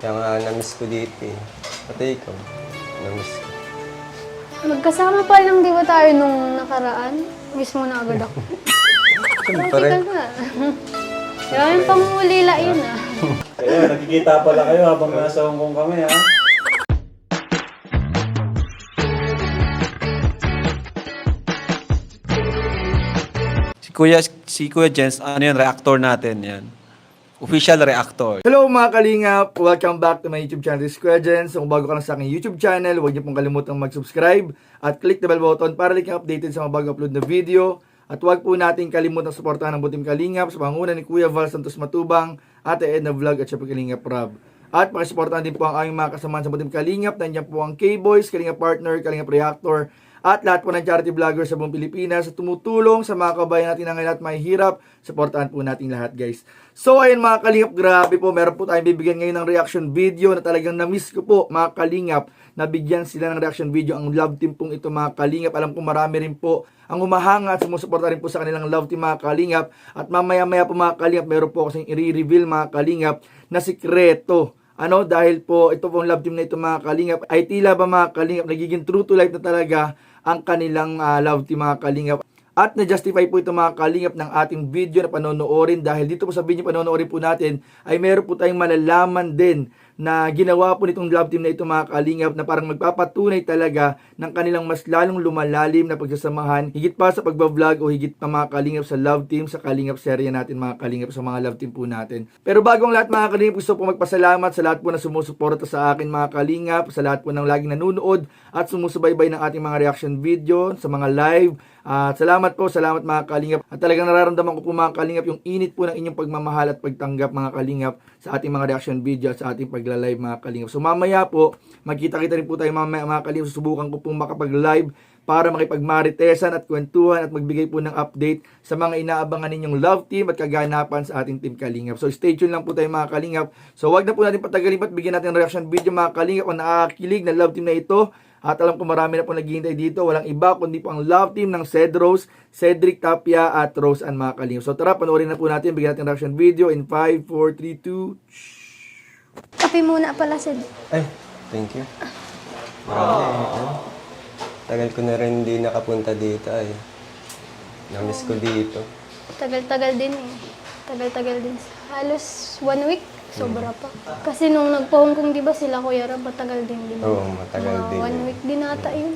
Kaya nga, namiss ko dito eh. Pati ikaw, namiss ko. Magkasama pa lang di ba tayo nung nakaraan? Miss mo na agad ako. Siyempre, Practical nga. Maraming pangulila yun ah. Kaya, nakikita pala kayo habang nasa Hong Kong kami, ha? Si Kuya, si Kuya Jens, ano yan, reactor natin yan. Official reactor. Hello mga kalingap! Welcome back to my YouTube channel, This. Kung bago ka lang sa aking YouTube channel, huwag niyo pong kalimutang mag-subscribe at click the bell button para lagi kang updated sa mga bago upload na video. At huwag po natin kalimutang suportahan ang Butim Kalingap sa panguna ni Kuya Val Santos Matubang, Ate Edna Vlog at syempre Kalingap Rob. At pakisuportahan din po ang aming mga kasamahan sa Butim Kalingap. Nandiyan po ang K-Boys, Kalingap Partner, Kalingap Reactor, at lahat po ng charity vloggers sa buong Pilipinas sa tumutulong sa mga kabayan natin na ngayon at may hirap. Supportahan po natin lahat guys. So ayun mga kalingap, grabe po. Meron po tayong bibigyan ngayon ng reaction video na talagang na-miss ko po mga kalingap. Nabigyan sila ng reaction video ang love team pong ito mga kalingap. Alam ko marami rin po ang umahanga at sumusuporta rin po sa kanilang love team mga kalingap. At mamaya-maya po mga kalingap, meron po kasing i-reveal mga kalingap na sikreto ano, dahil po ito pong love team na ito mga kalingap, ay tila ba mga kalingap, nagiging true to life na talaga ang kanilang ah, love team mga kalingap. At na-justify po ito mga kalingap ng ating video na panonoorin dahil dito po sa video panonoorin po natin ay meron po tayong malalaman din na ginawa po nitong love team na ito mga kalingap na parang magpapatunay talaga ng kanilang mas lalong lumalalim na pagsasamahan higit pa sa pagbablog o higit pa mga kalingap sa love team sa kalingap serye natin mga kalingap sa mga love team po natin. Pero bago ang lahat mga kalingap gusto po magpasalamat sa lahat po na sumusuporta sa akin mga kalingap, sa lahat po ng laging nanonood at sumusubaybay ng ating mga reaction video, sa mga live, at salamat po, salamat mga kalingap. At talagang nararamdaman ko po mga kalingap yung init po ng inyong pagmamahal at pagtanggap mga kalingap sa ating mga reaction video at sa ating pagla-live mga kalingap. So mamaya po, magkita-kita rin po tayo mamaya mga kalingap. Susubukan ko pong makapag-live para makipagmaritesan at kwentuhan at magbigay po ng update sa mga inaabangan ninyong love team at kaganapan sa ating team Kalingap. So stay tuned lang po tayo mga Kalingap. So wag na po natin patagalin pa at bigyan natin ng reaction video mga Kalingap kung nakakakilig na love team na ito. At alam ko marami na po naghihintay dito. Walang iba kundi po ang love team ng Cedros, Cedric Tapia at Rose and mga Kalingap. So tara, panoorin na po natin. Bigyan natin reaction video in 5, 4, 3, 2, Kape muna pala Sid. ay, thank you. Grabe, ano? Tagal ko na rin hindi nakapunta dito ay. Namiss ko dito. Tagal-tagal din eh. Tagal-tagal din. Halos one week. Sobra pa. Kasi nung nagpa-Hong Kong, di ba sila Kuya Rob, matagal din din. Oo, matagal Mga din. One week din ata yun.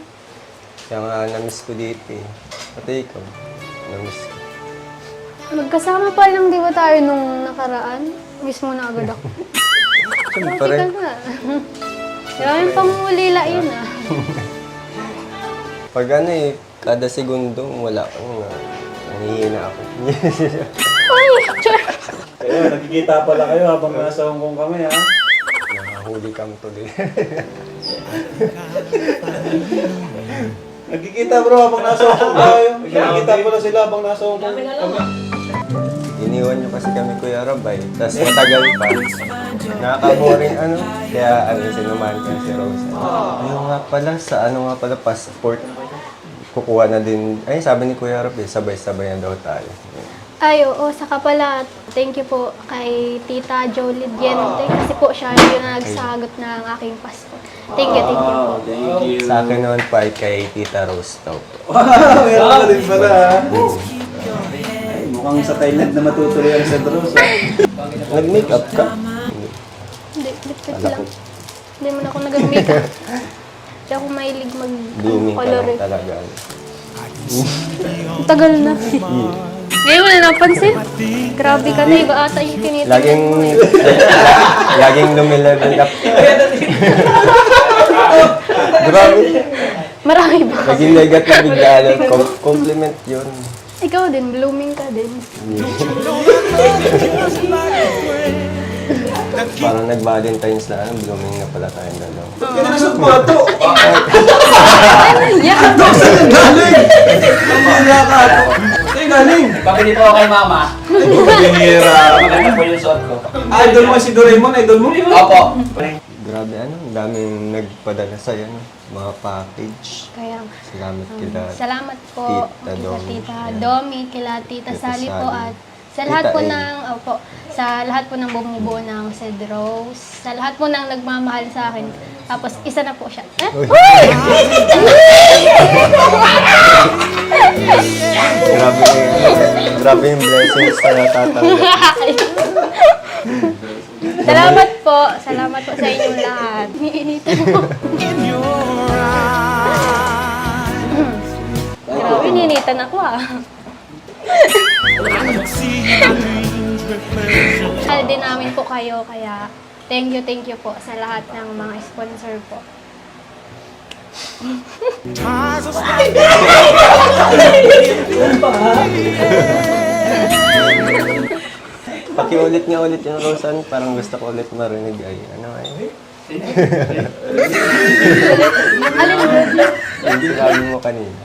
Kaya nga, namiss ko dito eh. Pati ikaw, namiss ko. Magkasama pa lang di ba tayo nung nakaraan? Miss mo na agad ako. Siyempre, Practical nga. Maraming pangulila yun ah. pag ano eh, kada segundo, wala kang na. Nangihina ako. Char. Kaya, nakikita pala kayo habang nasa Hong Kong kami, ha? Nakahuli kang tuloy. Nakikita bro habang nasa Hong Kong tayo. Nakikita pala sila habang nasa Hong Kong kami. Iniwan niyo kasi kami Kuya Rabay. Tapos matagal pa. Nakaka-boring ano. Kaya ano, sinuman ko si Rose. Ayun nga pala, sa ano nga pala, passport. Kukuha na din. Ay, sabi ni Kuya Rabay, sabay-sabay na daw tayo. Ay, oo, saka pala, thank you po kay Tita Jolie Diente kasi po siya yung nagsagot ng aking passport. Thank you, thank you po. thank you. Sa akin naman pa ay kay Tita Rose daw. Wow, meron ka din pala? Ay, mukhang sa Thailand na matutuloy ang sa Dros, ha? Nag-makeup ka? Hindi, lipit lang. Hindi mo na ako nag-makeup. Hindi ako mahilig Blooming ka mag-color lang eh. talaga. Ang Tagal na. Ngayon mo na napansin? Grabe ka na, iba ata yung tinitingnan Laging, mo eh. laging lumilevel up. Grabe. Marami ba? Naging negative bigla. ano, com- compliment yun. Ikaw din, blooming ka din. Parang nag-Valentine's na, ano, blooming na pala tayong dalawa. Yan ang sumpato! Yeah! Saan galing? Mamaya ka! Galing? Pabili po ako kay mama. Ay, pabihira. Maganda po yung suot ko. Idol mo si Doraemon, idol mo? Opo. Grabe, ano, ang daming nagpadala sa'yo, ano, mga package. Kaya, Salamat kila. salamat po Tita kila Domi. Tita Ayan. Domi, kila Tita Tita Sally po Sally. at Sa lahat Tita po A. ng, opo, sa lahat po ng bumubuo ng Cedros, sa lahat po ng nagmamahal sa akin. Tapos, isa na po siya. Eh? Grabe, grabe yung blessings na natatanggap. Salamat po. Salamat po sa inyong lahat. Iniinitan mo. Grabe, iniinitan ako ah. Mahal din namin po kayo, kaya thank you, thank you po sa lahat ng mga sponsor po. Pakiulit nga ulit yung Rosan, parang gusto ko ulit marinig ay ano ay. Alin Yung sinabi mo kanina.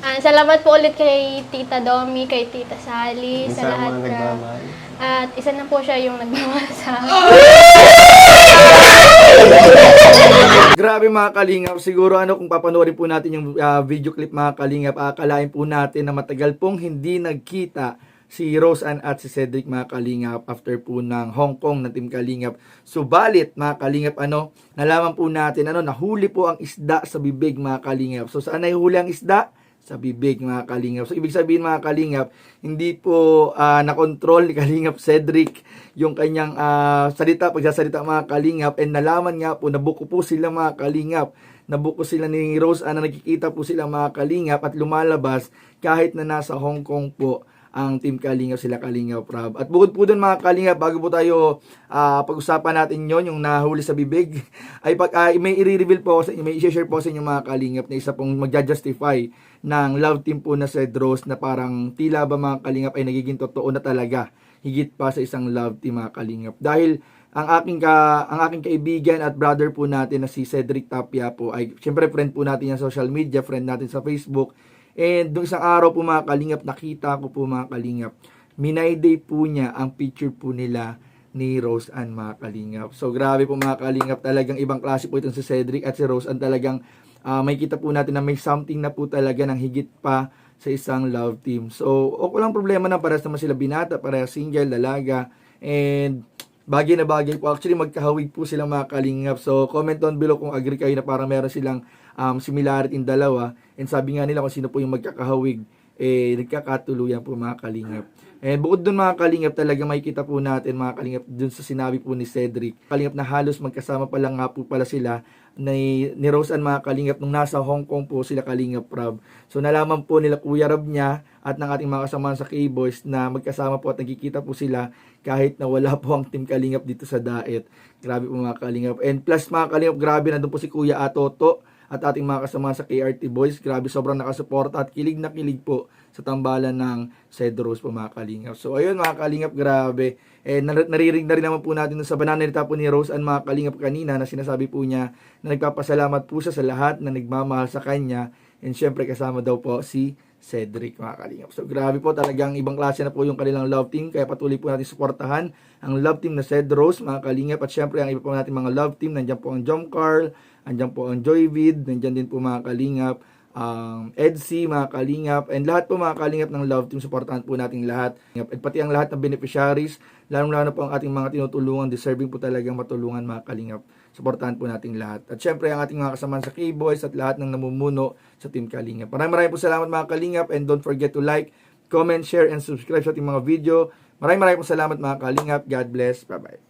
Ah, salamat po ulit kay Tita Domi, kay Tita Sally, Yung sa sa lahat mga na. nagmamahal. At isa na po siya yung nagmamahal sa akin. Grabe mga kalingap, siguro ano kung papanoorin po natin yung ah, video clip mga kalingap, akalain po natin na matagal pong hindi nagkita si Rose Ann at si Cedric mga kalingap after po ng Hong Kong na Team Kalingap. Subalit mga kalingap ano, nalaman po natin ano, nahuli po ang isda sa bibig mga kalingap. So saan nahuli ang isda? Sa bibig mga kalingap. So ibig sabihin mga kalingap, hindi po ah, nakontrol ni Kalingap Cedric yung kanyang ah, salita, pagsasalita mga kalingap. And nalaman nga po, nabuko po sila mga kalingap. Nabuko sila ni Rose Ann na nakikita po sila mga kalingap at lumalabas kahit na nasa Hong Kong po ang Team Kalingap sila Kalingap Rob. At bukod po doon mga Kalingap, bago po tayo ah, pag-usapan natin yon yung nahuli sa bibig, ay pag, ah, may i-reveal po, sa, may i-share po sa inyo mga Kalingap na isa pong magja-justify ng love team po na Cedros na parang tila ba mga Kalingap ay nagiging totoo na talaga higit pa sa isang love team mga Kalingap. Dahil ang aking ka ang aking kaibigan at brother po natin na si Cedric Tapia po ay syempre friend po natin sa social media, friend natin sa Facebook. And nung isang araw po mga kalingap, nakita ko po mga kalingap, minayday po niya ang picture po nila ni Rose Ann mga kalingap. So grabe po mga kalingap, talagang ibang klase po itong si Cedric at si Rose Ann talagang ah, may kita po natin na may something na po talaga ng higit pa sa isang love team. So, okay lang problema na parehas naman sila binata, parehas single, dalaga, and bagay na bagay po. Actually, magkahawig po silang mga kalingap. So, comment down below kung agree kayo na parang meron silang um, similarity in dalawa. And sabi nga nila kung sino po yung magkakahawig, eh, nagkakatuluyan po mga kalingap. And bukod dun mga kalingap, talaga makikita po natin mga kalingap dun sa sinabi po ni Cedric. Kalingap na halos magkasama pa lang nga po pala sila ni, ni Rose Ann mga kalingap nung nasa Hong Kong po sila kalingap Rob. So nalaman po nila Kuya Rob niya at ng ating mga kasama sa K-Boys na magkasama po at nagkikita po sila kahit na wala po ang team kalingap dito sa Daet. Grabe po mga kalingap. And plus mga kalingap, grabe nandun po si Kuya Atoto at ating mga kasama sa KRT Boys. Grabe, sobrang nakasuporta at kilig na kilig po sa tambalan ng Cedros po mga kalingap. So ayun mga kalingap, grabe. Eh, nar- naririnig na rin naman po natin sa bananalita po ni Rose and mga kalingap kanina na sinasabi po niya na nagpapasalamat po siya sa lahat na nagmamahal sa kanya. And syempre kasama daw po si Cedric mga kalingap. So grabe po talagang ibang klase na po yung kanilang love team kaya patuloy po natin suportahan ang love team na Cedros mga kalingap at syempre ang iba po natin mga love team nandiyan po ang Jom Carl, Andiyan po ang Joyvid, nandiyan din po mga kalingap, um, EDC, mga kalingap, and lahat po mga kalingap ng love team, supportahan po natin lahat. At pati ang lahat ng beneficiaries, lalong-lalo po ang ating mga tinutulungan, deserving po talagang matulungan mga kalingap. Supportahan po natin lahat. At syempre ang ating mga kasama sa K-Boys at lahat ng namumuno sa Team Kalingap. Maraming maraming po salamat mga kalingap and don't forget to like, comment, share, and subscribe sa ating mga video. Maraming maraming po salamat mga kalingap. God bless. Bye-bye.